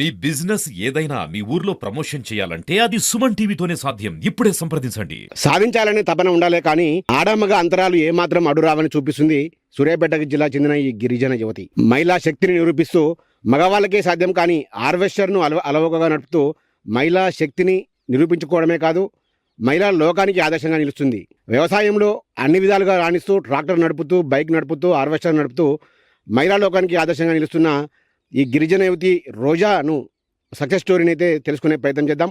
మీ business ఏదైనా మీ ఊర్లో promotion చేయాలంటే అది సుమన్ టీవీతోనే సాధ్యం. ఇప్పుడే సంప్రదించండి. సాధించాలనే తపన ఉండాలే కానీ ఆడమగ అంతరాలు ఏమాత్రం అడురావని చూపిస్తుంది సూర్యాపేట జిల్లా చెందిన ఈ గిరిజన యువతి. మహిళా శక్తిని నిరూపిస్తూ మగవాళ్ళకే సాధ్యం కానీ హార్వెస్టర్ను అలవ అలవకగా నడుపుతూ మహిళా శక్తిని నిరూపించుకోవడమే కాదు మహిళా లోకానికి ఆదర్శంగా నిలుస్తుంది. వ్యవసాయంలో అన్ని విధాలుగా రాణిస్తూ ట్రాక్టర్ నడుపుతూ బైక్ నడుపుతూ హార్వెస్టర్ నడుపుతూ మహిళా లోకానికి ఆదర్శంగా నిలుస్తున్న ఈ గిరిజన యువతి రోజాను సక్సెస్ స్టోరీని అయితే తెలుసుకునే ప్రయత్నం చేద్దాం.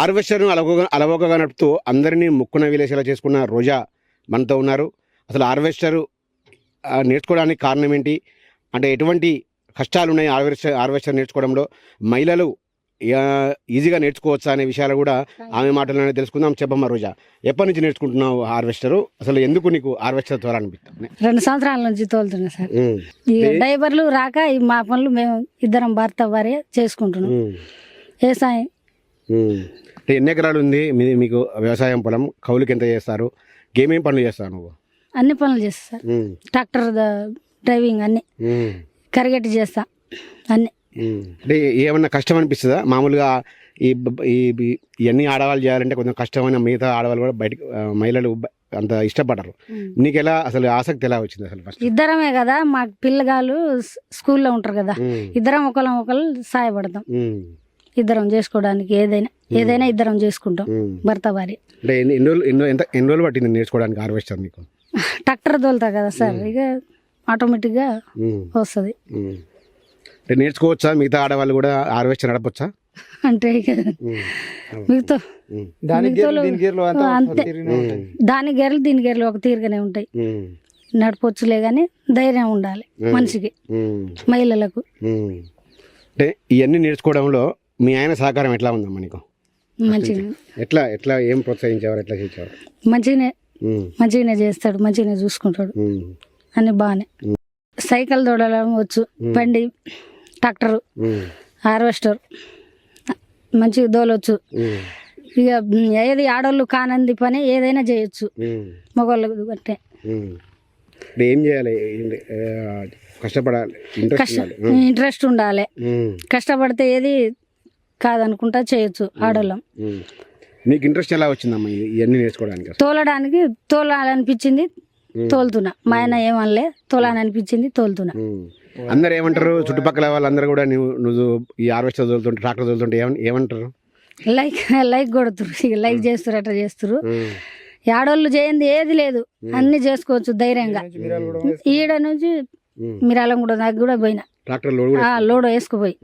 హార్వెస్టర్ను అలవోగా అలవోకగా నడుపుతూ అందరినీ ముక్కున విలేసేలా చేసుకున్న రోజా మనతో ఉన్నారు. అసలు హార్వెస్టర్ నేర్చుకోవడానికి కారణం ఏంటి? అంటే ఎటువంటి కష్టాలు ఉన్నాయి హార్వెస్టర్ హార్వెస్టర్ నేర్చుకోవడంలో? మహిళలు ఈజీగా నేర్చుకోవచ్చా అనే విషయాలు కూడా ఆమె మాటలోనే తెలుసుకుందాం. చెప్పమ్మా రోజా ఎప్పటి నుంచి నేర్చుకుంటున్నావు హార్వెస్టరు? అసలు ఎందుకు నీకు హార్వెస్టర్ ద్వారా అనిపిస్తుంది రెండు సంవత్సరాల నుంచి తోలుతున్నా సార్. ఇక డ్రైవర్లు రాక ఈ మా పనులు మేము ఇద్దరం భర్త భార్య చేసుకుంటున్నాం. వ్యవసాయం అంటే ఎన్ని ఎకరాలు ఉంది? మీ- మీకు వ్యవసాయం పొలం? కౌలుకి ఎంత చేస్తారు? ఏమేం పనులు చేస్తావు నువ్వు? అన్ని పనులు చేస్తా సార్. ఉమ్, ట్రాక్టర్ ద- డ్రైవింగ్ అన్ని. కరిగట్టి చేస్తా అన్ని. అంటే ఏమన్నా కష్టం అనిపిస్తుందా? మామూలుగా ఈ ఇవన్నీ ఆడవాళ్ళు చేయాలంటే కొంచెం కష్టమైన మిగతా ఆడవాళ్ళు కూడా బయటకు ఆ, మహిళలు అంత ఇష్టపడరు. నీకు ఎలా అసలు ఆసక్తి ఎలా వచ్చింది అసలు ఫస్ట్ ఇద్దరమే కదా మా పిల్లగాళ్ళు స్కూల్లో ఉంటారు కదా. ఇద్దరం ఒకళ్ళం ఒకళ్ళు సాయపడతాం. ఇద్దరం చేసుకోవడానికి ఏదైనా ఏదైనా ఇద్దరం చేసుకుంటాం. భర్త భార్య అంటే ఎన్ని రోజులు ఎన్నో రోజులు పట్టింది నేర్చుకోవడానికి హార్వెస్టర్ నీకు? ట్రాక్టర్ తోలుతా కదా సార్ ఇక ఆటోమేటిక్గా వస్తుంది. అంటే నేర్చుకోవచ్చా? మిగతా ఆడవాళ్ళు కూడా హార్వెస్టర్ నడపచ్చా? అంటే మిగతా అంతే దాని గెర్రలు దీని గెర్రలు ఒక తీరుగానే ఉంటాయి. నడపొచ్చులే కానీ ధైర్యం ఉండాలి మనిషికి. మహిళలకు. అంటే ఇవన్నీ నేర్చుకోవడంలో మీ ఆయన సహకారం ఎట్లా ఉందమ్మా నీకు? మంచిగా ఎట్లా ఎట్లా ఏం ప్రోత్సహించేవారు ఎట్లా చేసేవారు? మంచిగానే మంచిగానే చేస్తాడు మంచిగానే చూసుకుంటాడు. అన్ని బాగానే. సైకిల్ తోడడం వచ్చు బండి ట్రాక్టర్ హార్వెస్టర్ మంచిగా దోలొచ్చు ఉమ్, ఇక ఏది ఆడోళ్ళు కానంది పని ఏదైనా చేయొచ్చు. ఉమ్, మగవాళ్ళకు అంటే. ఏం చేయాలి? కష్టపడాలి ఇంట్రెస్ట్ ఉండాలి. కష్టపడితే ఏది కాదనుకుంటా చేయొచ్చు ఆడోళ్ళం ఉమ్. నీకు ఇంట్రెస్ట్ ఎలా వచ్చిందమ్మా ఇవన్నీ నేర్చుకోవడానికి? తోలడానికి తోలాలనిపించింది తోలుతున్నా. మా ఆయన ఏమనలే తోలాలనిపించింది తోలుతున్నా. అందరు ఏమంటారు? చుట్టుపక్కల వాళ్ళందరూ కూడా నువ్వు నువ్వు ఈ హార్వెస్టర్ తోలుతుంటే ట్రాక్టర్ తోలుతుంటే ఏమంటారు? లైక్ లైక్ కొడుతురు ఇక లైక్ చేస్తురు అట్లా చేస్తురు ఆడోళ్ళు చేయండి ఏది లేదు. అన్ని చేసుకోవచ్చు ధైర్యంగా. ఈడ నుంచి. మిరాలం కూడా నాకు కూడా పోయినా. ట్రాక్టర్ లోడ్ కూడా ఆ లోడ్ వేసుకుపోయి.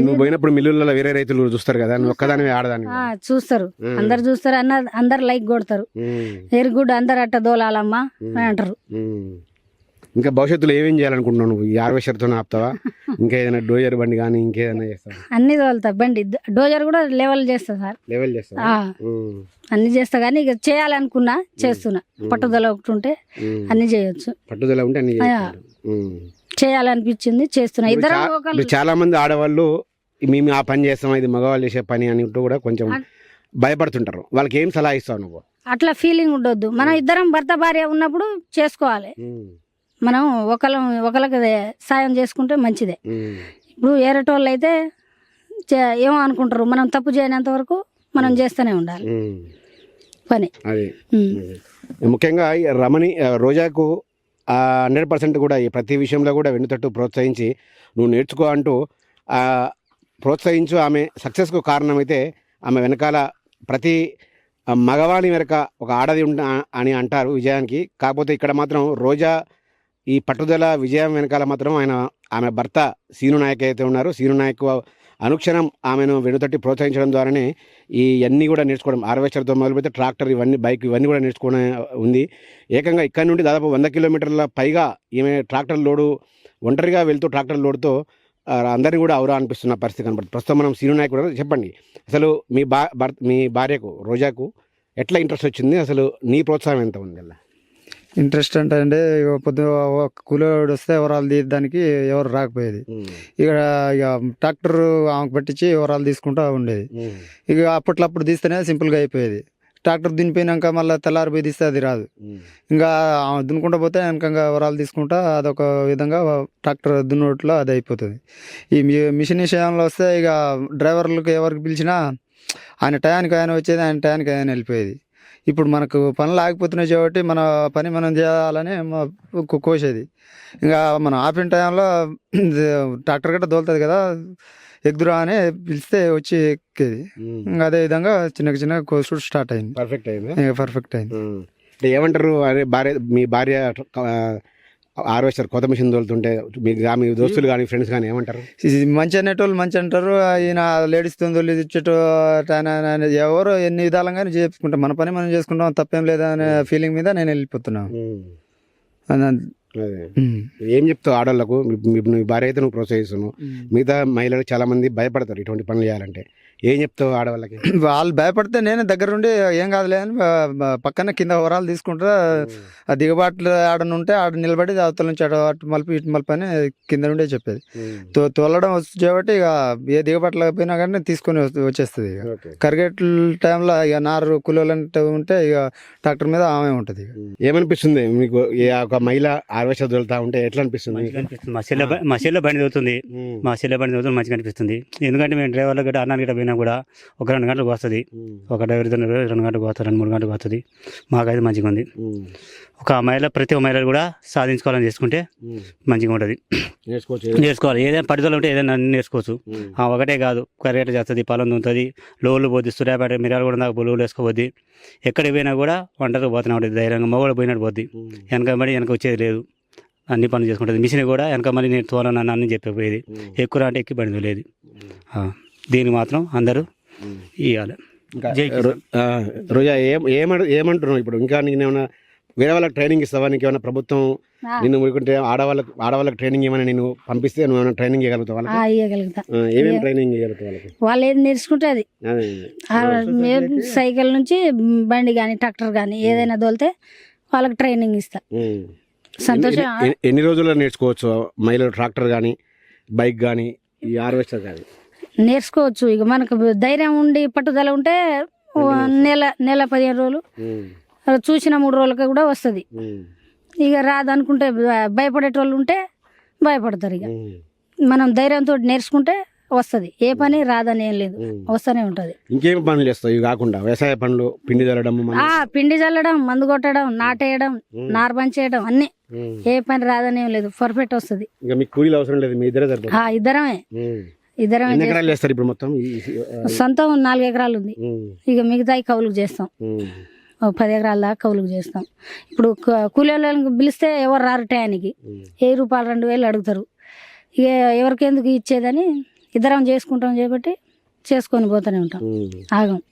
నువ్వు పోయినప్పుడు మిల్లులలో వేరే రైతులు చూస్తారు కదా నువ్వు ఒక్కదాని ఆడదాని చూస్తారు. అందరు చూస్తారు అన్న అందరు లైక్ కొడతారు. వెరీ గుడ్ అందరు అట్ట దోలాలమ్మా అని అంటారు. ఇంకా భవిష్యత్తులో ఏమేం చేయాలనుకుంటున్నావు నువ్వు? ఈ హార్వెస్టర్తో ఆపుతావా? ఇంకా ఏదైనా డోజర్ బండి కానీ ఇంకేదైనా చేస్తావా? అన్ని తోలుతా. బండి డోజర్ కూడా లెవెల్ చేస్తా సార్. లెవెల్ ఉమ్, అన్ని చేస్తా కానీ ఇక చేయాలనుకున్నా చేస్తున్నా. పట్టుదల ఒకటి ఉంటే. అన్ని చేయొచ్చు. పట్టుదల ఉంటే అన్ని. చేయాలనిపించింది చేస్తున్నా. ఇద్దరం చాలా మంది ఆడవాళ్ళు మేము ఆ పని చేస్తాం ఇది మగవాళ్ళు చేసే పని అని కూడా కొంచెం భయపడుతుంటారు. వాళ్ళకి ఏం సలహా ఇస్తావు నువ్వు? అట్లా ఫీలింగ్ ఉండొద్దు. మనం ఇద్దరం భర్త భార్య ఉన్నప్పుడు చేసుకోవాలి. మనం ఒకళ్ళ ఒకళ్ళకి సాయం చేసుకుంటే మంచిదే. ఇప్పుడు ఏరటోళ్ళు అయితే ఏమో అనుకుంటారు మనం తప్పు చేయనంత వరకు మనం చేస్తూనే ఉండాలి. పని. అది. ముఖ్యంగా రమణి రోజాకు హండ్రెడ్ పర్సెంట్ కూడా ఈ ప్రతి విషయంలో కూడా వెన్నుతట్టు ప్రోత్సహించి నువ్వు నేర్చుకో అంటూ ప్రోత్సహించు ఆమె సక్సెస్కు కారణమైతే ఆమె వెనకాల ప్రతి మగవాణి వెనక ఒక ఆడది ఉంట అని అంటారు విజయానికి. కాకపోతే ఇక్కడ మాత్రం రోజా ఈ పట్టుదల విజయం వెనకాల మాత్రం ఆయన ఆమె భర్త సీను నాయక్ అయితే ఉన్నారు. సీను నాయక్ అనుక్షణం ఆమెను వెనుతట్టి ప్రోత్సహించడం ద్వారానే ఈ అన్నీ కూడా నేర్చుకోవడం. హార్వెస్టర్తో మొదలుపెడితే ట్రాక్టర్ ఇవన్నీ బైక్ ఇవన్నీ కూడా నేర్చుకోవడం ఉంది. ఏకంగా ఇక్కడ నుండి దాదాపు వంద కిలోమీటర్ల పైగా ఈమె ట్రాక్టర్ లోడు ఒంటరిగా వెళ్తూ ట్రాక్టర్ లోడుతో అందరినీ కూడా అవరా అనిపిస్తున్న పరిస్థితి కనబడుతుంది ప్రస్తుతం మనం సీను నాయకుడు చెప్పండి. అసలు మీ బా భర్త మీ భార్యకు రోజాకు ఎట్లా ఇంట్రెస్ట్ వచ్చింది? అసలు నీ ప్రోత్సాహం ఎంత ఉంది? అలా ఇంట్రెస్ట్ అంటే అంటే ఇక పొద్దు ఒక కూలోడు వస్తే ఎవరాలు తీయడానికి ఎవరు రాకపోయేది. ఇక్కడ ఇక ట్రాక్టర్ ఆమెకు పట్టించి ఎవరాలు తీసుకుంటా ఉండేది. ఇక అప్పట్లో అప్పుడు తీస్తేనే సింపుల్గా అయిపోయేది. ట్రాక్టర్ దినిపోయినాక మళ్ళీ తెల్లారి పోయి తీస్తే అది రాదు. ఇంకా ఆమె దున్నుకుంటా పోతే వెనకంగా ఎవరాలు తీసుకుంటా అదొక విధంగా ట్రాక్టర్ దున్నోట్లో అది అయిపోతుంది. ఈ మిషన్ విషయంలో వస్తే ఇక డ్రైవర్లకు ఎవరికి పిలిచినా ఆయన టయానికి ఆయన వచ్చేది ఆయన టయానికి ఆయన వెళ్ళిపోయేది. ఇప్పుడు మనకు పనులు ఆగిపోతున్నాయి కాబట్టి మన పని మనం చేయాలని కోసేది. ఇంకా మనం ఆపిన టైంలో ట్రాక్టర్ గట్ట దోలుతుంది కదా ఎగ్దురా అని పిలిస్తే వచ్చి ఎక్కేది. ఇంకా అదే విధంగా చిన్న చిన్న కోసుడు స్టార్ట్ అయింది. పర్ఫెక్ట్ అయింది? ఇంకా పర్ఫెక్ట్ అయింది. ఏమంటారు? అరే భార్య మీ భార్య హార్వెస్టర్ కొత్త మిషన్ తోలుతుంటే మీ మీ దోస్తులు కానీ ఫ్రెండ్స్ కానీ ఏమంటారు? మంచి అనేటోళ్ళు మంచి అంటారు. ఈయన లేడీస్ తొందరలు ఇచ్చేటో ఎవరు ఎన్ని విధాలుగా చేసుకుంటాం. మన పని మనం చేసుకుంటాం. తప్పేం లేదా అనే ఫీలింగ్ మీద నేను వెళ్ళిపోతున్నాను అదే. ఉమ్. ఏం చెప్తావు ఆడవాళ్ళకు మీ భార్య అయితే నువ్వు ప్రోత్సహిస్తున్నావు. మిగతా మహిళలు చాలా మంది భయపడతారు ఇటువంటి పనులు చేయాలంటే. ఏం చెప్తావు ఆడవాళ్ళకి? వాళ్ళు భయపడితే నేను దగ్గరుండి ఏం కాదులే అని పక్కన కింద ఓవరాల్ తీసుకుంటా ఆ దిగబాట్లు ఆడన ఉంటే ఆడ నిలబడి అవతల నుంచి అటు అటు మలిపి ఇటు మలిపి అని కింద నుండే చెప్పేది తో తోలడం వచ్చు కాబట్టి ఇక ఏ దిగబాట్లు పోయినా కానీ తీసుకొని వచ్చేస్తుంది ఇక. కరిగేట్ల టైంలో ఇక నారు కూలీలంటే ఉంటే ఇక ట్రాక్టర్ మీద ఆమె ఉంటుంది ఇక. ఏమనిపిస్తుంది మీకు ఏ ఒక మహిళ హార్వెస్టర్ తోలుతా ఉంటే ఎట్లా అనిపిస్తుంది. మా చెల్లె మా చెల్లె బండి దొరుకుతుంది. మా చెల్లె బండి దొరుకుతుంది మంచిగా అనిపిస్తుంది. ఎందుకంటే మేము డ్రైవర్లు గట్రా అన్నానికి గట్రా పోయినా కూడా ఒక రెండు గంటలకు వస్తుంది. ఒక డ్రైవర్ ఇద్దరు రెండు గంటలకు వస్తుంది రెండు మూడు గంటలకు వస్తుంది మాకైతే మంచిగా ఉంది. ఒక మహిళ ప్రతి ఒక్క మహిళ కూడా సాధించుకోవాలని చేసుకుంటే. మంచిగా ఉంటుంది. నేర్చుకోవచ్చు నేర్చుకోవాలి. ఏదైనా పట్టుదల ఉంటే ఏదైనా అన్ని నేర్చుకోవచ్చు. ఒకటే కాదు కరేట చేస్తుంది పొలం దుంతుంది లోళ్ళు పోద్ది సూర్యాపేట మిరాలు కూడా దాకా లోళ్ళు వేసుకోవద్ది ఎక్కడికి పోయినా కూడా ఒంటరికి పోతూనే ఉంటుంది ధైర్యంగా మొగడు పోయినట్టు పోద్ది. ఉమ్. వెనకబడి వెనక వచ్చేది లేదు. అన్ని పనులు చేసుకుంటుంది. మిషన్ కూడా వెనక మళ్ళీ నేను తోలనని అన్ని చెప్పిపోయేది. ఎక్కువ అంటే ఎక్కి బండి లేదు. దీనికి మాత్రం అందరూ. ఇవ్వాలి రోజా ఏం ఏమంటు ఏమంటున్నావు ఇప్పుడు? ఇంకా నీకు ఏమైనా వేరే వాళ్ళకి ట్రైనింగ్ ఇస్తావా? నీకు ఏమైనా ప్రభుత్వం ఆ, నిన్ను ఊరుకుంటే ఆడవాళ్ళకి ఆడవాళ్ళకి ట్రైనింగ్ ఏమైనా నేను పంపిస్తే నువ్వు ఏమైనా ట్రైనింగ్ ఇవ్వగలుగుతావు ఏమేమి ట్రైనింగ్ ఇవ్వగలుగుతావు వాళ్ళకి? వాళ్ళు ఏది నేర్చుకుంటే అది. అదే. ఆ, మేము సైకిల్ నుంచి బండి కానీ ట్రాక్టర్ కానీ ఏదైనా తోలితే వాళ్ళకి ట్రైనింగ్ ఇస్తా. సంతోషం. ఎన్ని రోజుల్లో నేర్చుకోవచ్చు? మహిళలు ట్రాక్టర్ కానీ బైక్ కానీ ఈ హార్వెస్టర్ కానీ నేర్చుకోవచ్చు. ఇక మనకు ధైర్యం ఉండి పట్టుదల ఉంటే నెల నెల పదిహేను రోజులు. చూసిన మూడు రోజులకి కూడా వస్తుంది. ఇక రాదనుకుంటే భయపడేటోళ్ళు ఉంటే భయపడతారు ఇక. మనం ధైర్యంతో నేర్చుకుంటే వస్తుంది. ఏ పని రాదని ఏం లేదు. వస్తూనే ఉంటుంది. ఇంకేం పనులు చేస్తావు? ఇవి కాకుండా వ్యవసాయ పనులు పిండి చల్లడం పిండి చల్లడం మందు కొట్టడం నాటేయడం ఉమ్. నార్బంద్ చేయడం అన్ని. ఏ పని రాదని ఏం లేదు. పర్ఫెక్ట్ వస్తుంది. ఇంకా మీకు కూలీలు అవసరం లేదు. మీ ఇద్దరే ఇద్దరమే. ఎకరాలు చేస్తారు ఇప్పుడు మొత్తం? సొంతం నాలుగు ఎకరాలు ఉంది. ఇక మిగతా కౌలుకు చేస్తాం. పది ఎకరాల దాకా కౌలుకు చేస్తాం. ఇప్పుడు క- కూలీ వాళ్ళని పిలిస్తే ఎవరు రారు టయానికి. ఏ రూపాయలు రెండు వేలు అడుగుతారు. ఇక ఎవరికి ఎందుకు ఇచ్చేదని ఇద్దరం చేసుకుంటాం కాబట్టి చేసుకొని పోతూనే ఉంటాం. ఆగం.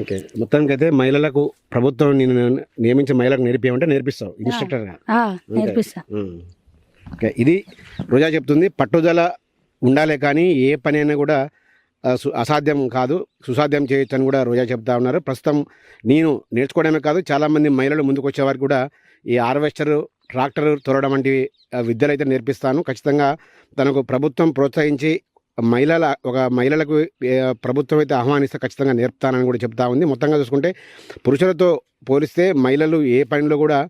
ఓకే. మొత్తానికి అయితే మహిళలకు ప్రభుత్వం నేను నియమించే మహిళలకు నేర్పియమంటే నేర్పిస్తావు. ఇన్స్ట్రక్టర్గా. నేర్పిస్తా. ఓకే. ఇది రోజా చెప్తుంది. పట్టుదల ఉండాలి కానీ ఏ పనైనా కూడా సు- అసాధ్యం కాదు. సుసాధ్యం చేయొచ్చు అని కూడా రోజా చెప్తా ఉన్నారు. ప్రస్తుతం నేను నేర్చుకోవడమే కాదు చాలామంది మహిళలు ముందుకు వారికి కూడా ఈ హార్వెస్టర్ ట్రాక్టర్ తొలడం వంటి విద్యలు అయితే నేర్పిస్తాను. ఖచ్చితంగా తనకు ప్రభుత్వం ప్రోత్సహించి మహిళల ఒక మహిళలకు ప్రభుత్వం అయితే ఆహ్వానిస్తే ఖచ్చితంగా నేర్పుతానని కూడా చెప్తా ఉంది. మొత్తంగా చూసుకుంటే పురుషులతో పోలిస్తే మహిళలు ఏ పనిలో కూడా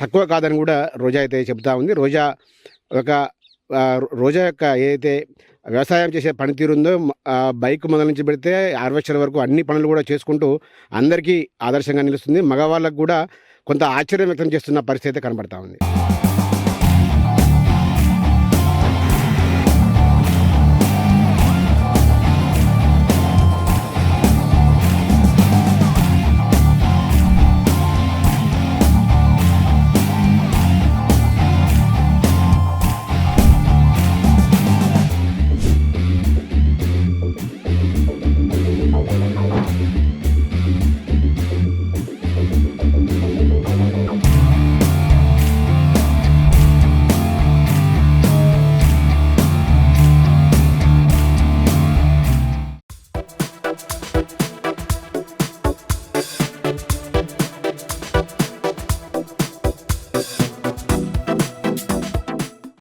తక్కువ కాదని కూడా రోజా అయితే చెప్తా ఉంది. రోజా ఒక రోజా యొక్క ఏదైతే వ్యవసాయం చేసే పనితీరు ఉందో బైక్ మొదలించి నుంచి పెడితే హార్వెస్టర్ వరకు అన్ని పనులు కూడా చేసుకుంటూ అందరికీ ఆదర్శంగా నిలుస్తుంది. మగవాళ్ళకు కూడా కొంత ఆశ్చర్యం వ్యక్తం చేస్తున్న పరిస్థితి అయితే కనబడతా ఉంది.